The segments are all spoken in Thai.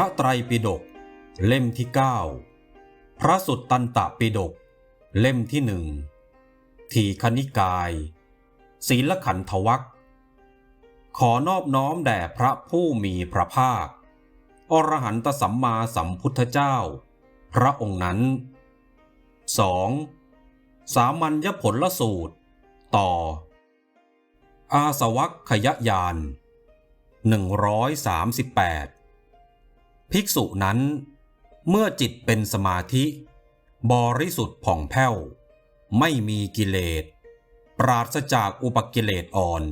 ระไตรปิฎกเล่มที่ 9 พระสุตตันตปิฎกเล่มที่หนึ่งทีคณิกาย ศีลขันธวักขอนอบน้อมแด่พระผู้มีพระภาค อรหันตสัมมาสัมพุทธเจ้า พระองค์นั้น 2. สามัญญผลละสูตร ต่อ อาสวัคขยยาน 138 ภิกษุนั้น เมื่อจิตเป็นสมาธิ บริสุทธิ์ผ่องแผ้ว ไม่มีกิเลส ปราศจากอุปกิเลสอ่อน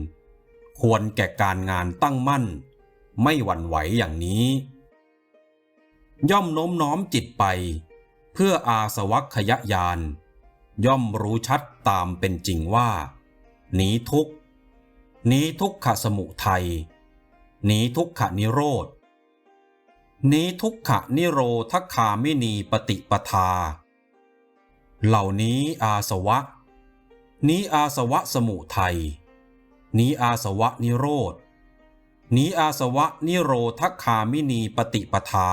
ควรแก่การงานตั้งมั่น ไม่หวั่นไหวอย่างนี้ ย่อมโน้มน้อมจิตไป เพื่ออาสวัคขยยาน ย่อมรู้ชัดตามเป็นจริงว่าหนีทุกหนีทุกขสมุทัยหนีทุกขนิโรธ นี้ทุกขนิโรธคามินีปฏิปทา เหล่านี้อาสวะ นี้อาสวะสมุทัย นี้อาสวะนิโรธ นี้อาสวะนิโรธคามินีปฏิปทา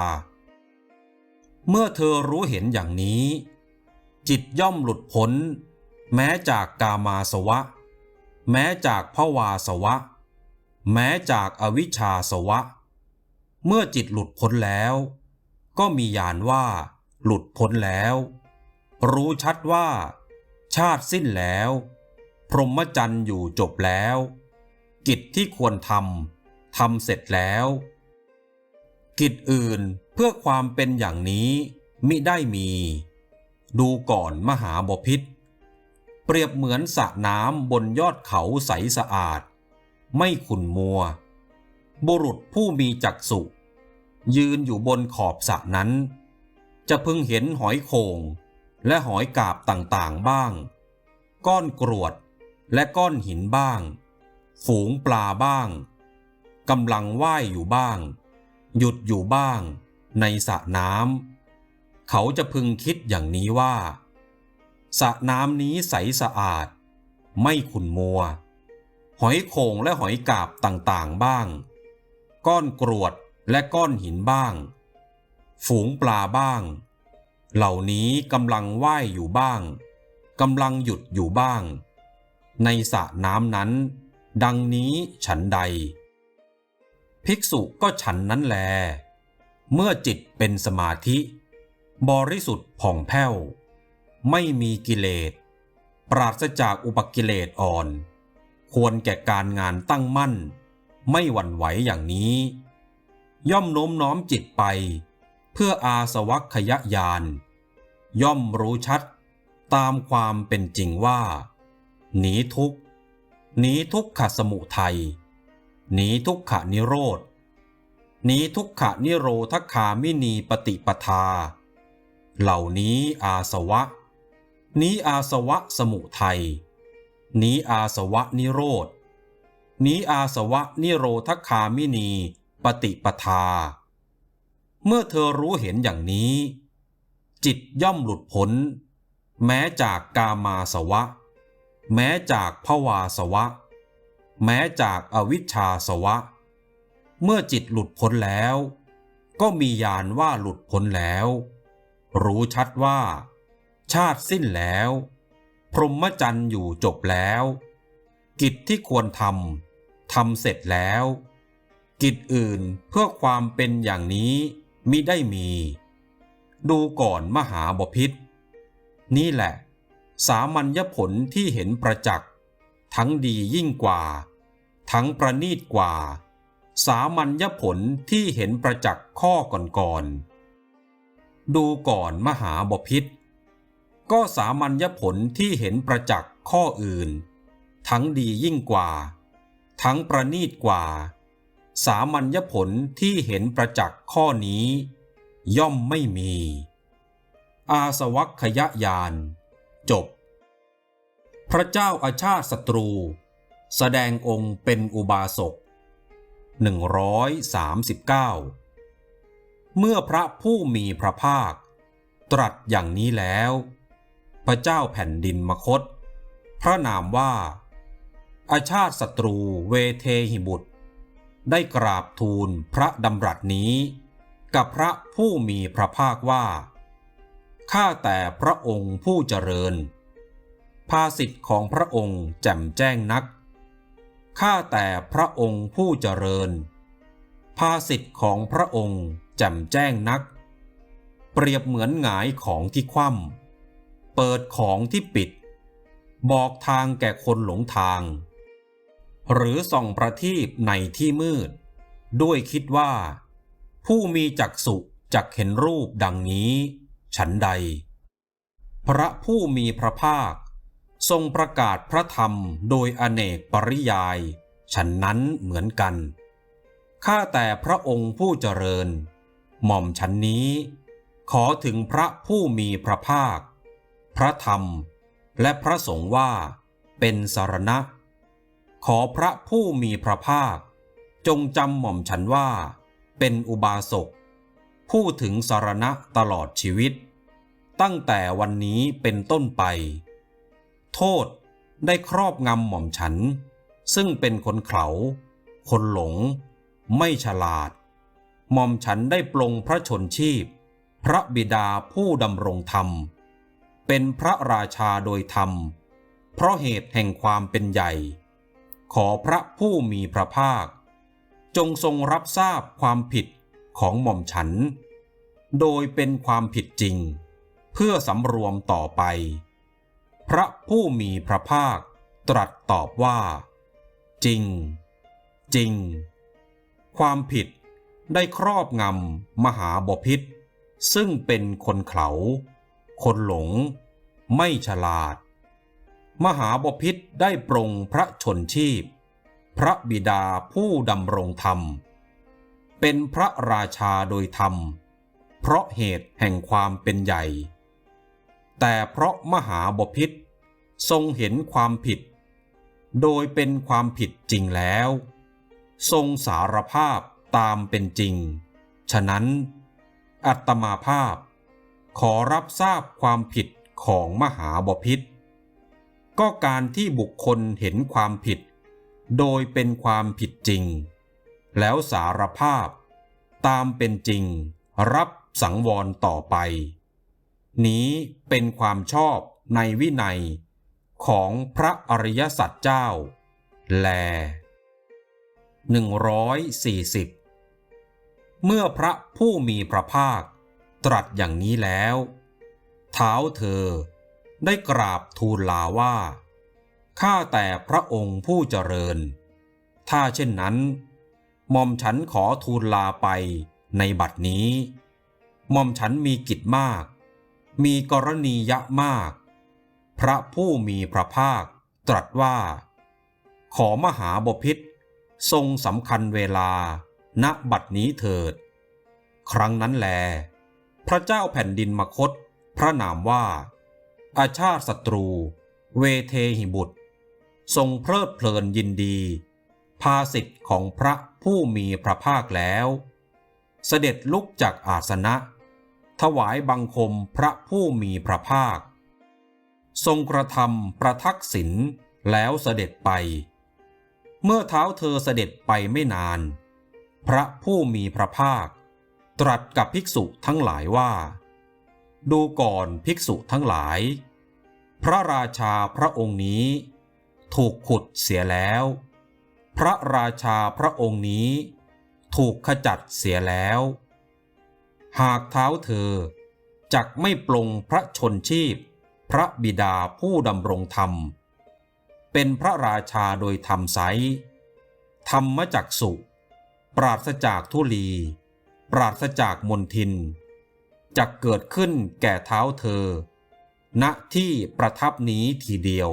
เมื่อเธอรู้เห็นอย่างนี้ จิตย่อมหลุดพ้น แม้จากกามาสวะ แม้จากภวาสวะ แม้จากอวิชชาสวะ เมื่อจิตหลุดพ้นแล้ว ก็มีญาณว่า หลุดพ้นแล้ว รู้ชัดว่า ชาติสิ้นแล้ว พรหมจรรย์อยู่จบแล้ว กิจที่ควรทำทำเสร็จแล้ว กิจอื่นเพื่อความเป็นอย่างนี้มิได้มี ดูก่อนมหาบพิษเปรียบเหมือนสระน้ำบนยอดเขาใสสะอาด ไม่ขุ่นมัว บุรุษผู้มีจักษุ ยืนอยู่บนขอบสระนั้น จะพึงเห็นหอยโขงและหอยกาบต่างๆบ้าง ก้อนกรวดและก้อนหินบ้าง ฝูงปลาบ้างกำลังว่ายอยู่บ้าง หยุดอยู่บ้าง ในสระน้ำเขาจะพึงคิดอย่างนี้ว่าสระน้ำนี้ใสสะอาด ไม่ขุ่นมัว หอยโขงและหอยกาบต่างๆบ้าง ก้อนกรวด และก้อนหินบ้าง ฝูงปลาบ้าง เหล่านี้กำลังว่ายอยู่บ้างกำลังหยุดอยู่บ้าง ในสระน้ำนั้น ดังนี้ฉันใด ภิกษุก็ฉันนั้นแล เมื่อจิตเป็นสมาธิ บริสุทธิ์ผ่องแผ้ว ไม่มีกิเลส ปราศจากอุปกิเลสอ่อน ควรแก่การงานตั้งมั่น ไม่หวั่นไหวอย่างนี้ ย่อมโน้มน้อมจิตไป เพื่ออาสวัคขยยานย่อมรู้ชัด ตามความเป็นจริงว่า หนีทุกหนีทุกขสมุทัยหนีทุกขนิโรธหนีทุกขนิโรธคามินีปฏิปทา เหล่านี้อาสวะ นี้อาสวะสมุทัยนี้อาสวะนิโรธนี้อาสวะนิโรธคามินี ปฏิปทา เมื่อเธอรู้เห็นอย่างนี้ จิตย่อมหลุดพ้น แม้จากกามาสวะ แม้จากภวาสวะ แม้จากอวิชชาสวะ เมื่อจิตหลุดพ้นแล้ว ก็มีญาณว่าหลุดพ้นแล้ว รู้ชัดว่า ชาติสิ้นแล้ว พรหมจรรย์อยู่จบแล้ว กิจที่ควรทำทำเสร็จแล้ว กิจอื่นเพื่อความเป็นอย่างนี้มิได้มี ดูก่อนมหาบพิษ นี่แหละ สามัญญผลที่เห็นประจักษ์ ทั้งดียิ่งกว่า ทั้งประนีตกว่า สามัญญผลที่เห็นประจักษ์ข้อก่อนๆดูก่อนมหาบพิษ ก็สามัญญผลที่เห็นประจักษ์ข้ออื่น ทั้งดียิ่งกว่า ทั้งประนีตกว่า สามัญญผลที่เห็นประจักษ์ข้อนี้ ย่อมไม่มี อาสวัคขยยาน จบ พระเจ้าอาชาติศัตรู แสดงองค์เป็นอุบาสก 139 เมื่อพระผู้มีพระภาค ตรัสอย่างนี้แล้ว พระเจ้าแผ่นดินมคต พระนามว่า อาชาติศัตรูเวเทหิบุตร ได้กราบทูลพระดำรัสนี้ กับพระผู้มีพระภาคว่า ข้าแต่พระองค์ผู้เจริญ ภาสิทธิ์ของพระองค์แจ่มแจ้งนัก ข้าแต่พระองค์ผู้เจริญ ภาสิทธิ์ของพระองค์แจ่มแจ้งนัก เปรียบเหมือนหงายของที่คว่ำเปิดของที่ปิด บอกทางแก่คนหลงทาง หรือส่องประทีปในที่มืด ด้วยคิดว่า ผู้มีจักษุจักเห็นรูปดังนี้ ฉันใด พระผู้มีพระภาค ทรงประกาศพระธรรมโดยอเนกปริยาย ฉันนั้นเหมือนกัน ข้าแต่พระองค์ผู้เจริญ หม่อมฉันนี้ ขอถึงพระผู้มีพระภาค พระธรรมและพระสงฆ์ว่าเป็นสารณะ ขอพระผู้มีพระภาค จงจำหม่อมฉันว่า เป็นอุบาสกผู้ถึงสารณะตลอดชีวิต ตั้งแต่วันนี้เป็นต้นไป โทษได้ครอบงำหม่อมฉัน ซึ่งเป็นคนเขาคนหลง ไม่ฉลาด หม่อมฉันได้ปลงพระชนชีพ พระบิดาผู้ดำรงธรรม เป็นพระราชาโดยธรรม เพราะเหตุแห่งความเป็นใหญ่ ขอพระผู้มีพระภาค จงทรงรับทราบความผิดของหม่อมฉัน โดยเป็นความผิดจริง เพื่อสำรวมต่อไป พระผู้มีพระภาคตรัสตอบว่า จริง จริง ความผิดได้ครอบงำมหาบพิษซึ่งเป็นคนเขา คนหลง ไม่ฉลาด มหาบพิษได้ปรงพระชนชีพ พระบิดาผู้ดำรงธรรม เป็นพระราชาโดยธรรม เพราะเหตุแห่งความเป็นใหญ่ แต่เพราะมหาบพิษทรงเห็นความผิด โดยเป็นความผิดจริงแล้ว ทรงสารภาพตามเป็นจริง ฉะนั้น อัตมาภาพ ขอรับทราบความผิดของมหาบพิษ ก็การที่บุคคลเห็นความผิด โดยเป็นความผิดจริง แล้วสารภาพ ตามเป็นจริง รับสังวรต่อไป นี้เป็นความชอบในวินัย ของพระอริยสัจเจ้า แล 140 เมื่อพระผู้มีพระภาคตรัสอย่างนี้แล้ว เท้าเธอ ได้กราบทูลลาว่า ข้าแต่พระองค์ผู้เจริญ ถ้าเช่นนั้นหม่อมฉันขอทูลลาไปในบัดนี้หม่อมฉันมีกิจมาก มีกรณียะมาก พระผู้มีพระภาคตรัสว่า ขอมหาบพิษทรงสำคัญเวลา ณบัดนี้เถิด ครั้งนั้นแล พระเจ้าแผ่นดินมคต พระนามว่า อาชาติศัตรู เวเทหิบุตร ทรงเพลิดเพลินยินดี ภาสิทธิ์ของพระผู้มีพระภาคแล้ว เสด็จลุกจากอาสนะ ถวายบังคมพระผู้มีพระภาค ทรงกระทำประทักษิณแล้วเสด็จไป เมื่อเท้าเธอเสด็จไปไม่นาน พระผู้มีพระภาค ตรัสกับภิกษุทั้งหลายว่า ดูก่อนภิกษุทั้งหลาย พระราชาพระองค์นี้ ถูกขุดเสียแล้ว พระราชาพระองค์นี้ ถูกขจัดเสียแล้ว หากเท้าเธอจักไม่ปลงพระชนชีพ พระบิดาผู้ดำรงธรรม เป็นพระราชาโดยธรรมไซธรรมจักสุ ปราศจากทุลี ปราศจากมนทิน จะเกิดขึ้นแก่เท้าเธอ ณที่ประทับนี้ทีเดียว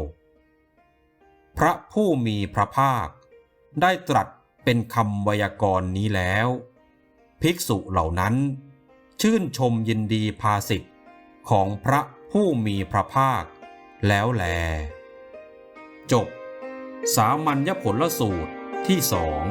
พระผู้มีพระภาค ได้ตรัสเป็นคำไวยากรณ์นี้แล้ว ภิกษุเหล่านั้น ชื่นชมยินดีภาสิทธิ์ของพระผู้มีพระภาค แล้วแล จบ สามัญญผลสูตรที่สอง